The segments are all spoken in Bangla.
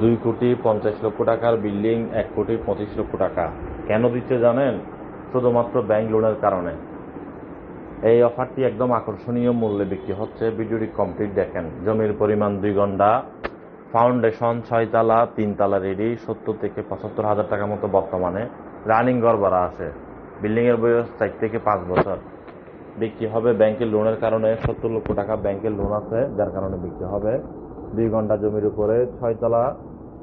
দুই কোটি পঞ্চাশ লক্ষ টাকার বিল্ডিং, এক কোটি পঁচিশ লক্ষ টাকা। কেন দিচ্ছে জানেন? শুধুমাত্র ব্যাংক লোনের কারণে। এই অফারটি একদম আকর্ষণীয় মূল্যে বিক্রি হচ্ছে। ভিডিওটি কমপ্লিট দেখেন। জমির পরিমাণ দুই ঘণ্টা ফাউন্ডেশন ছয়তলা তিনতলা রেডি, সত্তর থেকে পঁচাত্তর হাজার টাকা মতো বর্তমানে রানিং ঘর ভাড়া আছে। বিল্ডিংয়ের বয়স চার থেকে পাঁচ বছর। বিক্রি হবে ব্যাংকের লোনের কারণে। সত্তর লক্ষ টাকা ব্যাংকের লোন আছে, যার কারণে বিক্রি হবে। দুই ঘণ্টা জমির উপরে ছয়তলা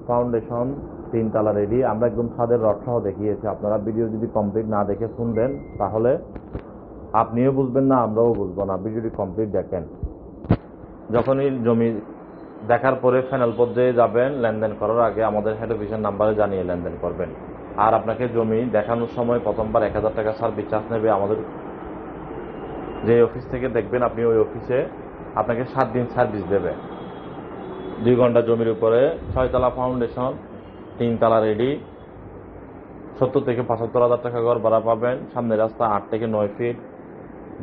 ফাউন্ডেশন তিনতলা রেডি আমরা একদম ছাদের রথসহ দেখিয়েছি। আপনারা ভিডিও যদি কমপ্লিট না দেখে শুনবেন, তাহলে আপনিও বুঝবেন না, আমরাও বুঝব না। ভিডিওটি কমপ্লিট দেখেন। যখনই জমি দেখার পরে ফাইনাল পর্যায়ে যাবেন, লেনদেন করার আগে আমাদের হেড অফিসের নাম্বারে জানিয়ে লেনদেন করবেন। আর আপনাকে জমি দেখানোর সময় প্রথমবার এক হাজার টাকা সার্ভিস চার্জ নেবে আমাদের যে অফিস থেকে দেখবেন, আপনি ওই অফিসে আপনাকে সাত দিন সার্ভিস দেবে। দুই ঘণ্টা জমির উপরে ছয়তলা ফাউন্ডেশন তিনতলা রেডি সত্তর থেকে পঁচাত্তর হাজার টাকা ঘর ভাড়া পাবেন। সামনের রাস্তা আট থেকে নয় ফিট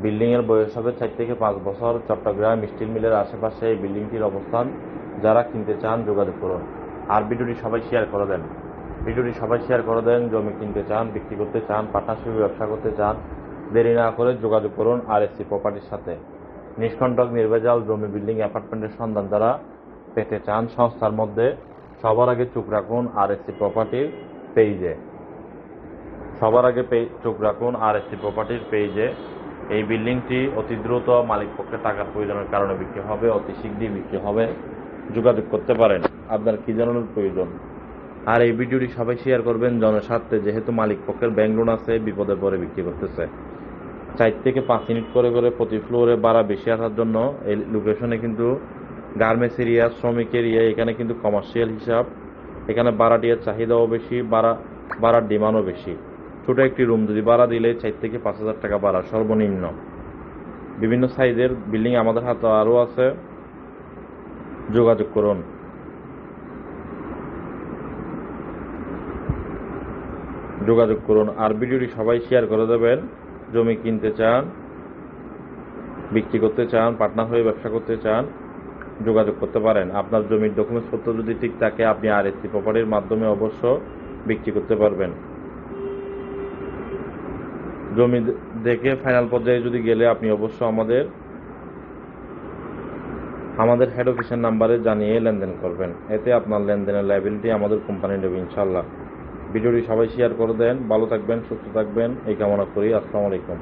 বিল্ডিংয়ের বয়স হবে চার থেকে পাঁচ বছর। চট্টগ্রাম স্টিল মিলের আশেপাশে এই বিল্ডিংটির অবস্থান। যারা কিনতে চান, যোগাযোগ করুন। আর ভিডিওটি সবাই শেয়ার করে দেন। ভিডিওটি সবাই শেয়ার করে দেন। জমি কিনতে চান, বিক্রি করতে চান পার্টনারশিপে ব্যবসা করতে চান, দেরি না করে যোগাযোগ করুন আর এসসি প্রপার্টির সাথে। নিষ্কণ্টক নির্ভেজাল জমি বিল্ডিং অ্যাপার্টমেন্টের সন্ধান যারা পেতে চান সংস্থার মধ্যে সবার আগে চোখ রাখুন আর এসসি প্রপার্টির পেজে সবার আগে চোখ রাখুন আর এসসি প্রপার্টির পেজে এই বিল্ডিংটি অতি দ্রুত মালিক পক্ষে টাকার প্রয়োজনের কারণে বিক্রি হবে, অতি শীঘ্রই বিক্রি হবে। যোগাযোগ করতে পারেন, আপনার কি জানানোর প্রয়োজন? আর এই ভিডিওটি সবাই শেয়ার করবেন, জনস্বার্থে যেহেতু মালিক পক্ষের ব্যাংক লোন আছে, বিপদে পরে বিক্রি করতেছে। চার থেকে পাঁচ মিনিট করে করে প্রতি ফ্লোরে ভাড়া বেশি আসার জন্য এই লোকেশনে কিন্তু গার্মেন্টস এরিয়া, শ্রমিক এরিয়া, এখানে কিন্তু কমার্শিয়াল হিসাব। এখানে ভাড়াটিয়ার চাহিদাও বেশি ভাড়া ভাড়ার ডিমান্ডও বেশি। ছোট একটি রুম যদি ভাড়া দিলে চার থেকে পাঁচ হাজার টাকা ভাড়া, সর্বনিম্ন। বিভিন্ন সাইজের বিল্ডিং আমাদের হাতে আরও আছে। যোগাযোগ করুন। যোগাযোগ করুন। আর ভিডিওটি সবাই শেয়ার করে দেবেন। জমি কিনতে চান, বিক্রি করতে চান পার্টনার হয়ে ব্যবসা করতে চান যোগাযোগ করতে পারেন। আপনার জমির ডকুমেন্টসপত্র যদি ঠিক থাকে, আপনি আর এসি প্রপার্টির মাধ্যমে অবশ্য বিক্রি করতে পারবেন। জমি দেখে ফাইনাল পর্যায়ে যদি গেলে আপনি অবশ্য আমাদের আমাদের হেড অফিসের নাম্বারে জানিয়ে লেনদেন করবেন। এতে আপনার লেনদেনের লাইবিলিটি আমাদের কোম্পানি নেবে ইনশাল্লাহ ভিডিওটি সবাই শেয়ার করে দেন। ভালো থাকবেন, সুস্থ থাকবেন। এই কামনা করি। আসসালামু আলাইকুম।